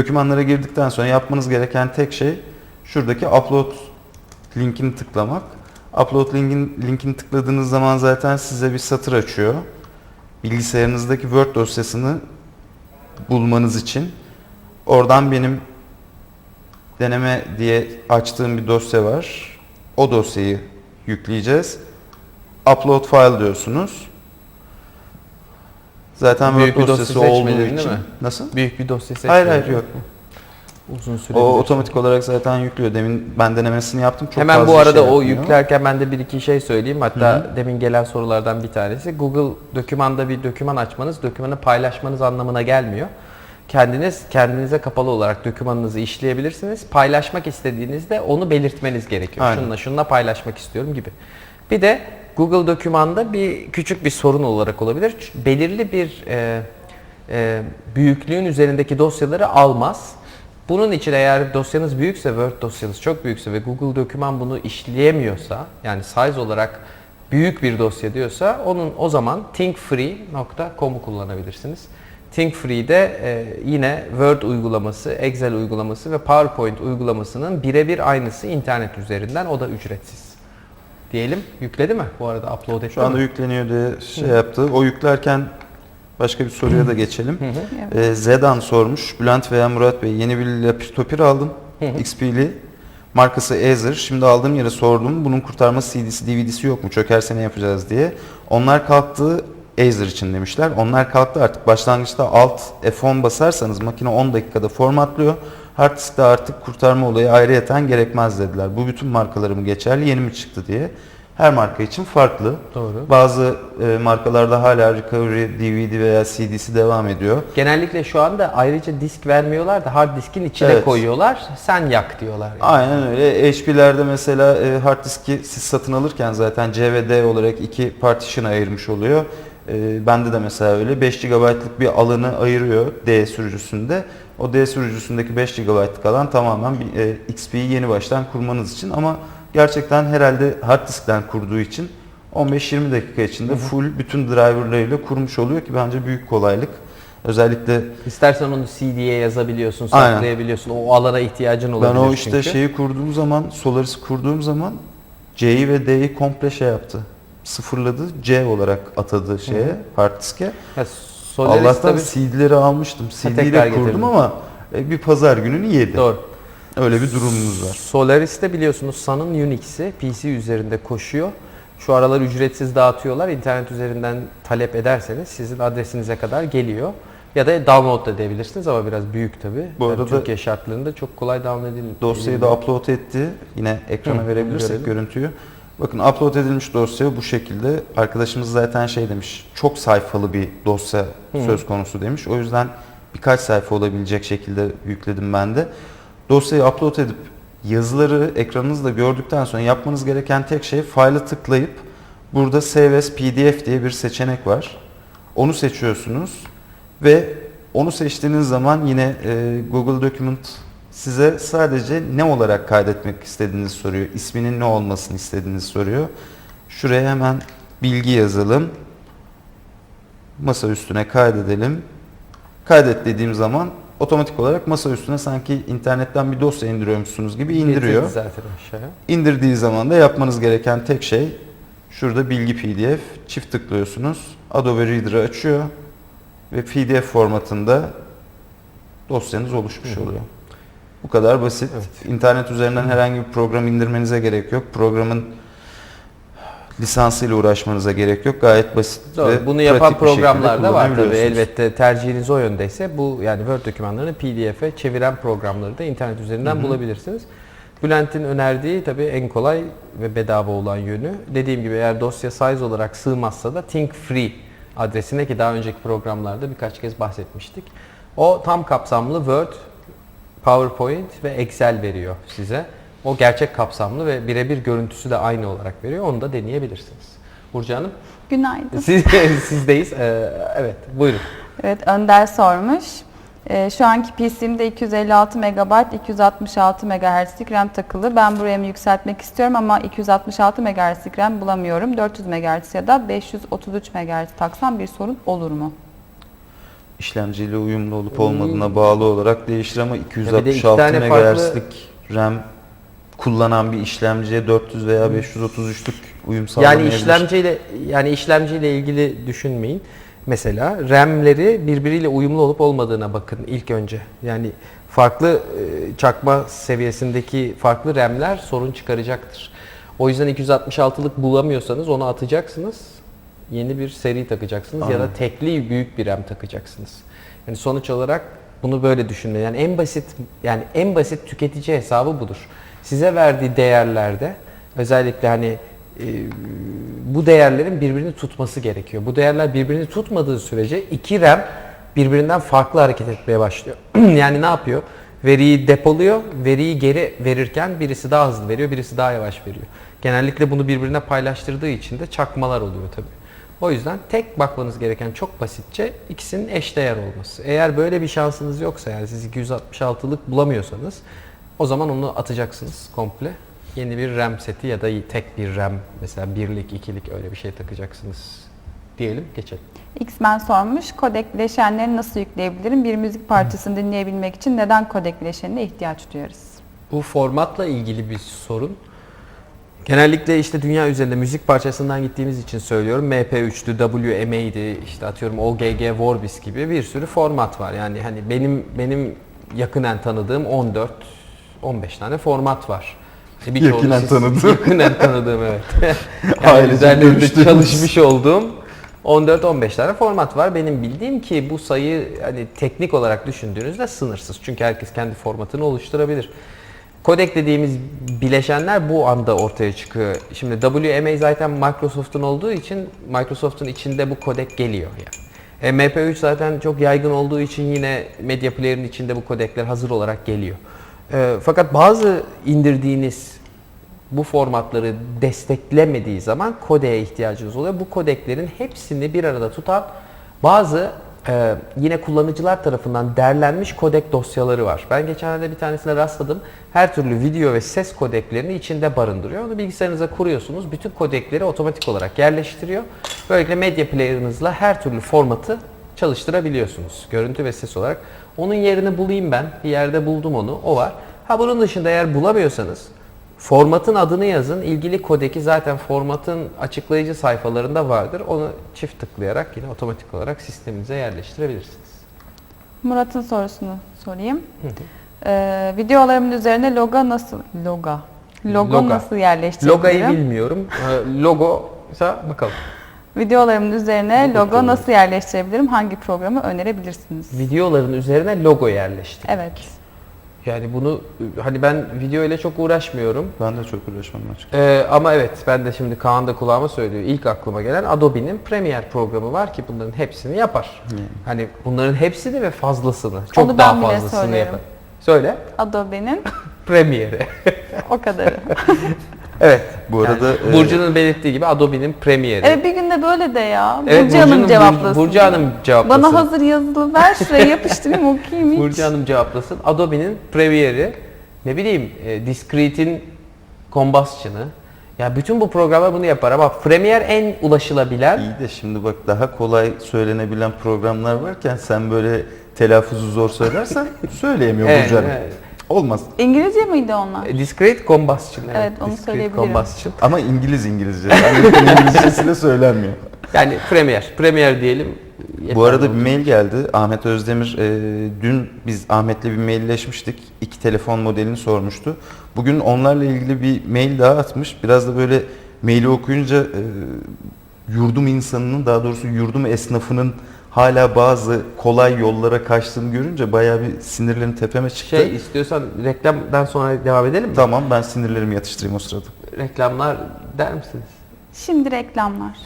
Dokümanlara girdikten sonra yapmanız gereken tek şey şuradaki upload linkini tıklamak. Upload linkin, linkini tıkladığınız zaman zaten size bir satır açıyor. Bilgisayarınızdaki Word dosyasını bulmanız için oradan benim deneme diye açtığım bir dosya var. O dosyayı yükleyeceğiz. Upload file diyorsunuz. Zaten Büyük Word bir dosya dosyası olduğu seçmedin, değil için. mi? Nasıl? Büyük bir dosya seçmedin. Hayır hayır yok. Uzun süre. O otomatik olarak zaten yüklüyor. Demin ben denemesini yaptım. Çok Hemen bu arada şey o yapmıyor. yüklerken ben de bir iki şey söyleyeyim. Hatta Hı demin gelen sorulardan bir tanesi. Google dokümanda bir doküman açmanız, dokümanı paylaşmanız anlamına gelmiyor. Kendiniz kendinize kapalı olarak dokümanınızı işleyebilirsiniz. Paylaşmak istediğinizde onu belirtmeniz gerekiyor. Aynen. Şununla şununla paylaşmak istiyorum gibi. Bir de Google dokümanda bir küçük bir sorun olarak olabilir. Belirli bir e, e, büyüklüğün üzerindeki dosyaları almaz. Bunun için eğer dosyanız büyükse, Word dosyanız çok büyükse ve Google doküman bunu işleyemiyorsa, yani size olarak büyük bir dosya diyorsa, onun o zaman thinkfree.com'u kullanabilirsiniz. Thinkfree'de e, yine Word uygulaması, Excel uygulaması ve PowerPoint uygulamasının birebir aynısı internet üzerinden, o da ücretsiz. Diyelim, yükledi mi bu arada upload etti Şu anda mi? yükleniyor diye şey yaptı. O yüklerken başka bir soruya da geçelim. Ee, Zedan sormuş. Bülent veya Murat Bey yeni bir laptop topir aldım. XP'li. Markası Acer. Şimdi aldığım yere sordum. Bunun kurtarma CD'si, DVD'si yok mu? Çökerse ne yapacağız diye. Onlar kalktı Acer için demişler. Onlar kalktı artık. Başlangıçta Alt F10 basarsanız makine 10 dakikada formatlıyor. Hard diskte artık kurtarma olayı ayrıyeten gerekmez dediler. Bu bütün markaları mı geçerli, yeni mi çıktı diye. Her marka için farklı. Doğru. Bazı e, markalarda hala recovery DVD veya CD'si devam ediyor. Genellikle şu anda ayrıca disk vermiyorlar da hard diskin içine Evet. koyuyorlar. Sen yak diyorlar. yani. Aynen öyle. HP'lerde mesela e, hard diski siz satın alırken zaten C ve D olarak iki partition ayırmış oluyor. E, bende de mesela öyle 5 GB'lık bir alanı ayırıyor D sürücüsünde. O D sürücüsündeki 5 GB'lık alan tamamen bir, e, XP'yi yeni baştan kurmanız için ama gerçekten herhalde hard diskten kurduğu için 15-20 dakika içinde full bütün driverlarıyla kurmuş oluyor ki bence büyük kolaylık. Özellikle İstersen onu CD'ye yazabiliyorsun, Aynen. saklayabiliyorsun. O alana ihtiyacın Ben olabilir o işte çünkü. şeyi kurduğum zaman, Solaris'i kurduğum zaman C'yi ve D'yi komple şey yaptı. Sıfırladı. C olarak atadı şeye, hard diske. Allah'tan tabii- CD'leri almıştım. CD tekrar ile kurdum ama e, bir pazar gününü yedi. Doğru. Öyle bir durumumuz var. Solaris'te biliyorsunuz Sun'ın Unix'i PC üzerinde koşuyor. Şu aralar ücretsiz dağıtıyorlar. İnternet üzerinden talep ederseniz sizin adresinize kadar geliyor. Ya da download da edebilirsiniz ama biraz büyük tabi. Bu arada- Türkiye şartlarında çok kolay download edilmiyor. Dosyayı da upload etti. Yine ekrana Hı, verebilirsek görelim. görüntüyü. Bakın upload edilmiş dosya bu şekilde. Arkadaşımız zaten şey demiş. Çok sayfalı bir dosya söz konusu demiş. O yüzden birkaç sayfa olabilecek şekilde yükledim ben de. Dosyayı upload edip yazıları ekranınızda gördükten sonra yapmanız gereken tek şey file'ı tıklayıp burada Save as PDF diye bir seçenek var. Onu seçiyorsunuz ve onu seçtiğiniz zaman yine e, Google Document size sadece ne olarak kaydetmek istediğinizi soruyor. İsminin ne olmasını istediğinizi soruyor. Şuraya hemen bilgi yazalım. Masa üstüne kaydedelim. Kaydet dediğim zaman otomatik olarak masa üstüne sanki internetten bir dosya indiriyormuşsunuz gibi indiriyor. Getirdi zaten aşağıya. İndirdiği zaman da yapmanız gereken tek şey şurada bilgi PDF çift tıklıyorsunuz. Adobe Reader'ı açıyor ve PDF formatında dosyanız oluşmuş oluyor. Bu kadar basit. İnternet üzerinden herhangi bir program indirmenize gerek yok. Programın lisansıyla uğraşmanıza gerek yok. Gayet basit Doğru. ve Bunu yapan programlar da var tabii. Elbette tercihiniz o yöndeyse bu yani Word dokümanlarını PDF'e çeviren programları da internet üzerinden bulabilirsiniz. Bülent'in önerdiği tabii en kolay ve bedava olan yönü. Dediğim gibi eğer dosya size olarak sığmazsa da Think Free adresine ki daha önceki programlarda birkaç kez bahsetmiştik. O tam kapsamlı Word, PowerPoint ve Excel veriyor size. O gerçek kapsamlı ve birebir görüntüsü de aynı olarak veriyor. Onu da deneyebilirsiniz. Burcu Hanım, Günaydın. siz, sizdeyiz. Ee, evet, buyurun. Evet Önder sormuş. Ee, şu anki PC'mde 256 MB, 266 MHz'lik RAM takılı. Ben bu RAM'i yükseltmek istiyorum ama 266 MHz'lik RAM bulamıyorum. 400 MHz ya da 533 MHz taksam bir sorun olur mu? İşlemciyle uyumlu olup olmadığına bağlı olarak değişir ama iki 266 tane MHz'lik RAM kullanan bir işlemciye 400 veya 533'lük uyum Yani sağlamayabilir. işlemciyle yani işlemciyle ilgili düşünmeyin. Mesela RAM'leri birbiriyle uyumlu olup olmadığına bakın ilk önce. Yani farklı e, çakma seviyesindeki farklı RAM'ler sorun çıkaracaktır. O yüzden 266'lık bulamıyorsanız onu atacaksınız. Yeni bir seri takacaksınız ya da tekli büyük bir RAM takacaksınız. Yani sonuç olarak bunu böyle düşünün. Yani en basit yani en basit tüketici hesabı budur. Size verdiği değerlerde özellikle hani e, bu değerlerin birbirini tutması gerekiyor. Bu değerler birbirini tutmadığı sürece iki RAM birbirinden farklı hareket etmeye başlıyor. yani ne yapıyor? Veriyi depoluyor, veriyi geri verirken birisi daha hızlı veriyor, birisi daha yavaş veriyor. Genellikle bunu birbirine paylaştırdığı için de çakmalar oluyor tabii. O yüzden tek bakmanız gereken çok basitçe ikisinin eşdeğer olması. Eğer böyle bir şansınız yoksa yani siz 266'lık bulamıyorsanız o zaman onu atacaksınız komple. Yeni bir RAM seti ya da tek bir RAM mesela birlik, ikilik öyle bir şey takacaksınız diyelim geçelim. X-Men sormuş, kodek bileşenleri nasıl yükleyebilirim? Bir müzik parçasını dinleyebilmek için neden kodek bileşenine ihtiyaç duyarız? Bu formatla ilgili bir sorun. Genellikle işte dünya üzerinde müzik parçasından gittiğimiz için söylüyorum. MP3'tü, WMA'ydi, işte atıyorum OGG, Vorbis gibi bir sürü format var. Yani hani benim benim yakinen tanıdığım 14 15 tane format var. İşte birçoğunu Yakinen siz- tanıdığım. Yakinen tanıdığım evet. yani üzerlerinde çalışmış olduğum 14-15 tane format var. Benim bildiğim ki bu sayı hani teknik olarak düşündüğünüzde sınırsız. Çünkü herkes kendi formatını oluşturabilir. Kodek dediğimiz bileşenler bu anda ortaya çıkıyor. Şimdi WMA zaten Microsoft'un olduğu için Microsoft'un içinde bu kodek geliyor yani. E, MP3 zaten çok yaygın olduğu için yine Media Player'ın içinde bu kodekler hazır olarak geliyor. E, fakat bazı indirdiğiniz bu formatları desteklemediği zaman kodeye ihtiyacınız oluyor. Bu kodeklerin hepsini bir arada tutan bazı e, yine kullanıcılar tarafından derlenmiş kodek dosyaları var. Ben geçenlerde bir tanesine rastladım. Her türlü video ve ses kodeklerini içinde barındırıyor. Onu bilgisayarınıza kuruyorsunuz. Bütün kodekleri otomatik olarak yerleştiriyor. Böylelikle medya player'ınızla her türlü formatı çalıştırabiliyorsunuz. Görüntü ve ses olarak. Onun yerini bulayım ben. Bir yerde buldum onu. O var. Ha bunun dışında eğer bulamıyorsanız Formatın adını yazın. İlgili kodeki zaten formatın açıklayıcı sayfalarında vardır. Onu çift tıklayarak yine otomatik olarak sisteminize yerleştirebilirsiniz. Murat'ın sorusunu sorayım. Ee, videolarımın üzerine logo nasıl logo logo Loga. nasıl yerleştirebilirim? Logayı bilmiyorum. Ee, Logo ise bakalım. Videolarımın üzerine Logo nasıl yerleştirebilirim? Hangi programı önerebilirsiniz? Videoların üzerine logo yerleştir. Evet. Yani bunu hani ben video ile çok uğraşmıyorum. Ben de çok uğraşmam açık. Ee, ama evet ben de şimdi Kaan da kulağıma söylüyor. İlk aklıma gelen Adobe'nin Premiere programı var ki bunların hepsini yapar. Yani. Hani bunların hepsini ve fazlasını. Çok Onu daha ben bile fazlasını yapar. Söyle. Adobe'nin Premiere. o kadarı. evet. Bu arada e, Burcu'nun belirttiği gibi Adobe'nin Premiere'i. evet bir günde böyle de ya. Evet, Burcu Hanım cevaplasın. Burcu Hanım cevaplasın. Bana hazır yazılı ver şuraya yapıştırayım okuyayım hiç. Burcu Hanım cevaplasın. Adobe'nin Premiere'i, ne bileyim e, Discrete'in Combustion'ı. Ya bütün bu programlar bunu yapar ama Premiere en ulaşılabilen. iyi de şimdi bak daha kolay söylenebilen programlar varken sen böyle telaffuzu zor söylersen söyleyemiyor Evet, Burcu Hanım. evet. Olmaz. İngilizce miydi onlar? E, Discrete Combustion. Evet, onu Discrete söyleyebilirim. Combustion. Ama İngiliz İngilizce. Amerikan İngilizcesiyle söylenmiyor. Yani Premiere. Premiere diyelim. Bu arada bir olur. mail geldi. Ahmet Özdemir e, dün biz Ahmet'le bir mailleşmiştik. İki telefon modelini sormuştu. Bugün onlarla ilgili bir mail daha atmış. Biraz da böyle maili okuyunca e, yurdum insanının daha doğrusu yurdum esnafının hala bazı kolay yollara kaçtığını görünce bayağı bir sinirlerim tepeme çıktı. Şey istiyorsan reklamdan sonra devam edelim mi? Tamam ben sinirlerimi yatıştırayım o sırada. Reklamlar der misiniz? Şimdi reklamlar.